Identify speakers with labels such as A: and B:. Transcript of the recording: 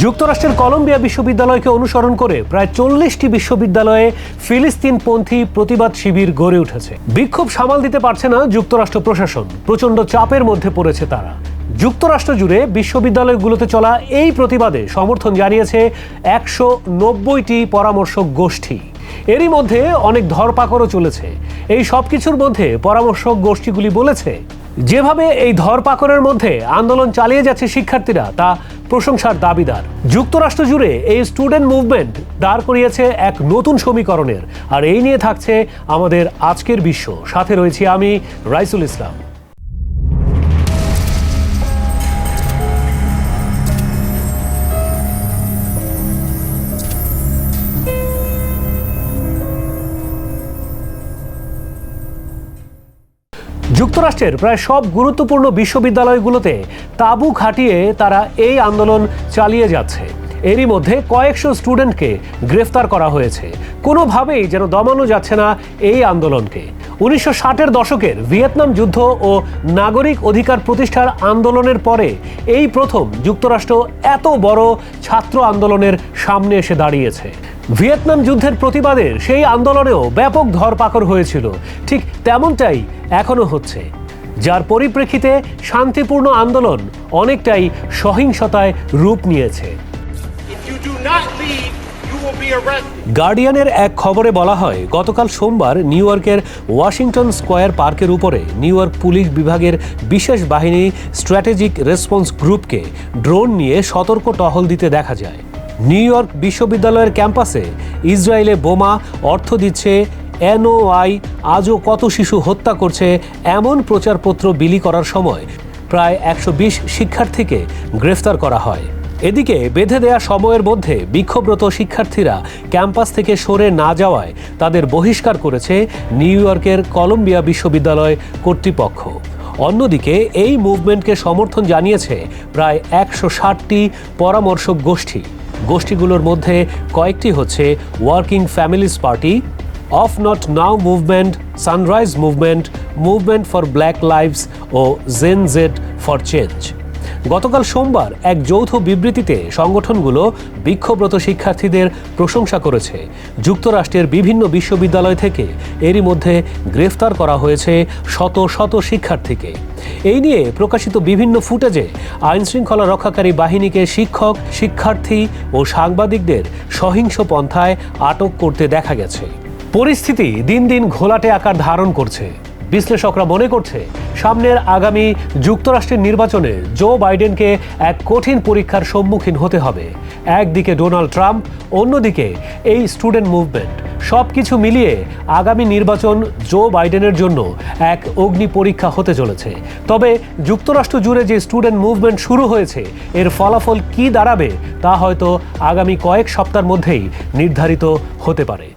A: যুক্তরাষ্ট্রের কলম্বিয়া বিশ্ববিদ্যালয়কে অনুসরণ করে প্রায় চল্লিশটি বিশ্ববিদ্যালয়ে ফিলিস্তিনপন্থী প্রতিবাদ শিবির গড়ে উঠেছে। বিক্ষোভ সামাল দিতে পারছে না যুক্তরাষ্ট্র প্রশাসন। প্রচণ্ড চাপের মধ্যে পড়েছে তারা। যুক্তরাষ্ট্র জুড়ে বিশ্ববিদ্যালয়গুলোতে চলা এই প্রতিবাদে সমর্থন জানিয়েছে একশো নব্বইটি পরামর্শক গোষ্ঠী। এরই মধ্যে অনেক ধরপাকড়ও চলেছে। এই সব কিছুর মধ্যে পরামর্শক গোষ্ঠীগুলি বলেছে যেভাবে এই ধরপাকড়ের মধ্যে আন্দোলন চালিয়ে যাচ্ছে শিক্ষার্থীরা, তা প্রশংসার দাবিদার। যুক্তরাষ্ট্র জুড়ে এই স্টুডেন্ট মুভমেন্ট দাঁড় করিয়েছে এক নতুন সমীকরণের। আর এই নিয়ে থাকছে আমাদের আজকের বিশ্ব। সাথে রয়েছি আমি রাইসুল ইসলাম। যুক্তরাষ্ট্রের প্রায় সব গুরুত্বপূর্ণ বিশ্ববিদ্যালয়গুলোতে তাঁবু খাটিয়ে তারা এই আন্দোলন চালিয়ে যাচ্ছে। এরই মধ্যে কয়েকশো স্টুডেন্টকে গ্রেফতার করা হয়েছে। কোনোভাবেই যেন দমানো যাচ্ছে না এই আন্দোলনকে। উনিশশো ষাটের দশকের ভিয়েতনাম যুদ্ধ ও নাগরিক অধিকার প্রতিষ্ঠার আন্দোলনের পরে এই প্রথম যুক্তরাষ্ট্র এত বড় ছাত্র আন্দোলনের সামনে এসে দাঁড়িয়েছে। ভিয়েতনাম যুদ্ধের প্রতিবাদে সেই আন্দোলনেও ব্যাপক ধরপাকড় হয়েছিল। ঠিক তেমনটাই এখনও হচ্ছে। যার পরিপ্রেক্ষিতে শান্তিপূর্ণ আন্দোলন অনেকটাই সহিংসতায় রূপ নিয়েছে. গার্ডিয়ানের এক খবরে বলা হয় গতকাল সোমবার নিউ ইয়র্কের ওয়াশিংটন স্কোয়ার পার্কের উপরে নিউ ইয়র্ক পুলিশ বিভাগের বিশেষ বাহিনী স্ট্র্যাটেজিক রেসপন্স গ্রুপকে ড্রোন নিয়ে সতর্ক টহল দিতে দেখা যায়। নিউ ইয়র্ক বিশ্ববিদ্যালয়ের ক্যাম্পাসে ইসরায়েলে বোমা, অর্থ দিচ্ছে এনওআই, আজও কত শিশু হত্যা করছে এমন প্রচারপত্র বিলি করার সময় প্রায় একশো বিশ শিক্ষার্থীকে গ্রেফতার করা হয়। এদিকে বেঁধে দেয়া সময়ের মধ্যে বিক্ষোভরত শিক্ষার্থীরা ক্যাম্পাস থেকে সরে না যাওয়ায় তাদের বহিষ্কার করেছে নিউ ইয়র্কের কলম্বিয়া বিশ্ববিদ্যালয় কর্তৃপক্ষ। অন্যদিকে এই মুভমেন্টকে সমর্থন জানিয়েছে প্রায় একশো ষাটটি পরামর্শক গোষ্ঠী। গোষ্ঠীগুলোর মধ্যে কয়েকটি হচ্ছে Working Families Party, If Not Now Movement, Sunrise Movement Movement for Black Lives O Gen Z for change. গতকাল সোমবার এক যৌথ বিবৃতিতে সংগঠনগুলো বিক্ষোভরত শিক্ষার্থীদের প্রশংসা করেছে। যুক্তরাষ্ট্রের বিভিন্ন বিশ্ববিদ্যালয় থেকে এরই মধ্যে গ্রেফতার করা হয়েছে শত শত শিক্ষার্থীকে। এই নিয়ে প্রকাশিত বিভিন্ন ফুটেজে আইনশৃঙ্খলা রক্ষাকারী বাহিনীকে শিক্ষক, শিক্ষার্থী ও সাংবাদিকদের সহিংস পন্থায় আটক করতে দেখা গেছে। পরিস্থিতি দিন দিন ঘোলাটে আকার ধারণ করছে। বিশ্লেষকরা মনে করছে সামনের আগামী যুক্তরাষ্ট্রের নির্বাচনে জো বাইডেনকে এক কঠিন পরীক্ষার সম্মুখীন হতে হবে। একদিকে ডোনাল্ড ট্রাম্প, অন্যদিকে এই স্টুডেন্ট মুভমেন্ট। সব কিছু মিলিয়ে আগামী নির্বাচন জো বাইডেনের জন্য এক অগ্নি পরীক্ষা হতে চলেছে। তবে যুক্তরাষ্ট্র জুড়ে যে স্টুডেন্ট মুভমেন্ট শুরু হয়েছে, এর ফলাফল কি দাঁড়াবে তা হয়তো আগামী কয়েক সপ্তাহের মধ্যেই নির্ধারিত হতে পারে।